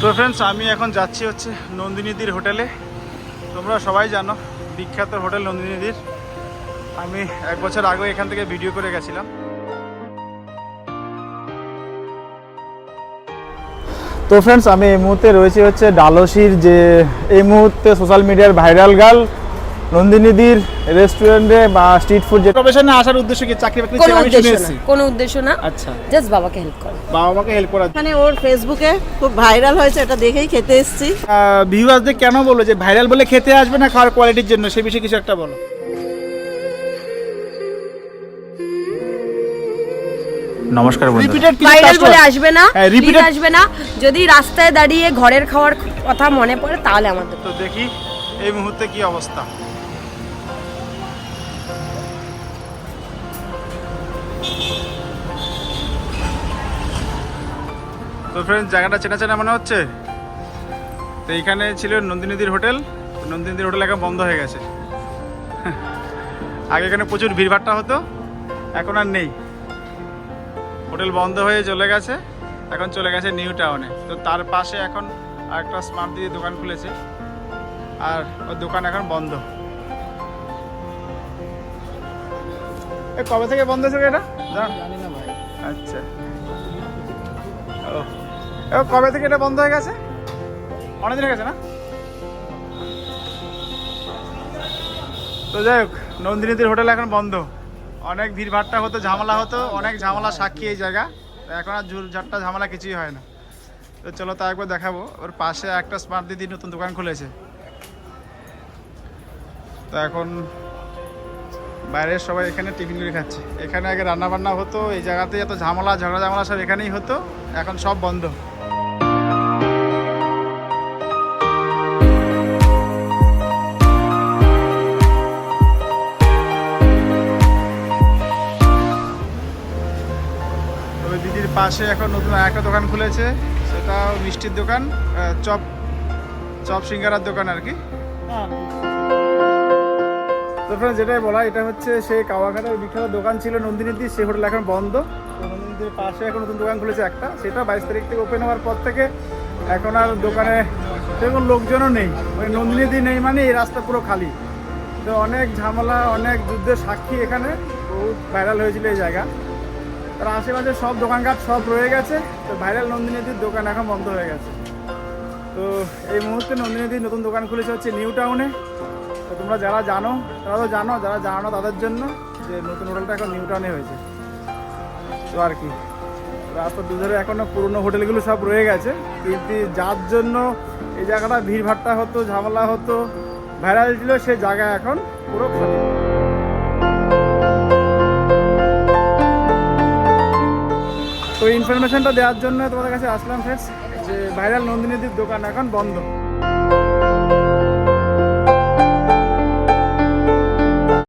তো ফ্রেন্ডস আমি এখন যাচ্ছি হচ্ছে নন্দিনীদির হোটেলে। তোমরা সবাই জানো, বিখ্যাত হোটেল নন্দিনীদির। আমি এক বছর আগে এখান থেকে ভিডিও করে গেছিলাম। তো ফ্রেন্ডস আমি এই মুহূর্তে রয়েছি হচ্ছে ডালসির যে, এই মুহূর্তে সোশ্যাল মিডিয়ার ভাইরাল গার্ল নন্দিনীদির রেস্টুরেন্টে বা স্ট্রিট ফুড যে প্রফেশনে আসার উদ্দেশ্য কি? চাকরি বাকরি কোনো উদ্দেশ্য না কোনো উদ্দেশ্য না। আচ্ছা। জাস্ট বাবাকে হেল্প করো। বাবা মাকে হেল্প করার মানে ওর ফেসবুকে খুব ভাইরাল হয়েছে এটা দেখেই খেতে এসেছি। ভিউয়ার্সদের কেন বলল যে ভাইরাল বলে খেতে আসবে না খাওয়ার কোয়ালিটির জন্য? সে বিষয়ে কিছু একটা বলো। নমস্কার রিপিটেড ভাইরাল বলে আসবে না হ্যাঁ, repeat repeated- আসবে না। যদি রাস্তায় দাঁড়িয়ে ঘরের খাওয়ার কথা মনে পড়ে তাহলে আমাদের তো দেখি এই মুহূর্তে কি অবস্থা। তো ফ্রেন্ড জায়গাটা চেনা চেনা মনে হচ্ছে? তো এইখানে ছিল নন্দিনীদির হোটেল। নন্দিনীদির হোটেল এখন বন্ধ হয়ে গেছে। আগে এখানে প্রচুর ভিড়ভাট্টা হতো এখন আর নেই। হোটেল বন্ধ হয়ে চলে গেছে এখন চলে গেছে নিউ টাউনে। তো তার পাশে এখন আরেকটা স্মার্ট দিদি দোকান খুলেছে আর ওর দোকান এখন বন্ধ। কবে থেকে বন্ধ হয়েছে এটা? জানি না ভাই। আচ্ছা। ও। কবে থেকে এটা বন্ধ হয়ে গেছে? অনেকদিন হয়ে গেছে না? তো যাই হোক, নন্দিনীদের হোটেল এখন বন্ধ। অনেক ভিড় ভাট্টা হতো, ঝামেলা হতো, অনেক ঝামেলা সাক্ষী এই জায়গা। এখন আর ঝাট্টা ঝামেলা কিছুই হয় না। তো চলো তা একবার দেখাবো। ওর পাশে একটা স্মার্ট দিদি নতুন দোকান খুলেছে। তো এখন বাইরের সবাই এখানে টিফিন করে খাচ্ছে। এখানে আগে রান্না বান্না হতো, এই জায়গাতে এত ঝামেলা, ঝগড়া ঝামেলা সব এখানেই হতো। এখন সব বন্ধ। তো ওই দিদির পাশে এখন নতুন একটা দোকান খুলেছে সেটা মিষ্টির দোকান চপ চপ সিঙ্গারার দোকান আর কি। তো ফ্রেন্ড যেটাই বলা এটা হচ্ছে সেই কাওয়াঘাটের বিখ্যাত দোকান ছিল নন্দিনীদি সে হোটেল এখন বন্ধ। তো নন্দিনীদির পাশে এখন নতুন দোকান খুলেছে একটা সেটা বাইশ তারিখ থেকে ওপেন হওয়ার পর থেকে এখন আর দোকানে সেরকম লোকজনও নেই ওই নন্দিনীদি নেই মানে এই রাস্তা পুরো খালি। তো অনেক ঝামেলা অনেক যুদ্ধের সাক্ষী এখানে বহুত ভাইরাল হয়েছিল এই জায়গা। তার আশেপাশে সব দোকানঘাট সব রয়ে গেছে। তো ভাইরাল নন্দিনীদির দোকান এখন বন্ধ হয়ে গেছে। তো এই মুহূর্তে নন্দিনীদির নতুন দোকান খুলেছে হচ্ছে নিউ টাউনে। তো তোমরা যারা জানো, তারা তো জানো, যারা জানো না তাদের জন্য যে নতুন হোটেলটা এখন নিউ টাউনে হয়েছে। তো আর কি। রাস্তার দুধারে এখনও পুরনো হোটেলগুলো সব রয়ে গেছে। কিন্তু যার জন্য এই জায়গাটা ভিড় ভাট্টা হতো, ঝামেলা হতো ভাইরাল ছিল সে জায়গা এখন পুরো খালি তো ইনফরমেশনটা দেওয়ার জন্য তোমাদের কাছে আসলাম ফ্রেন্ডস যে ভাইরাল নন্দিনীদির দোকান এখন বন্ধ।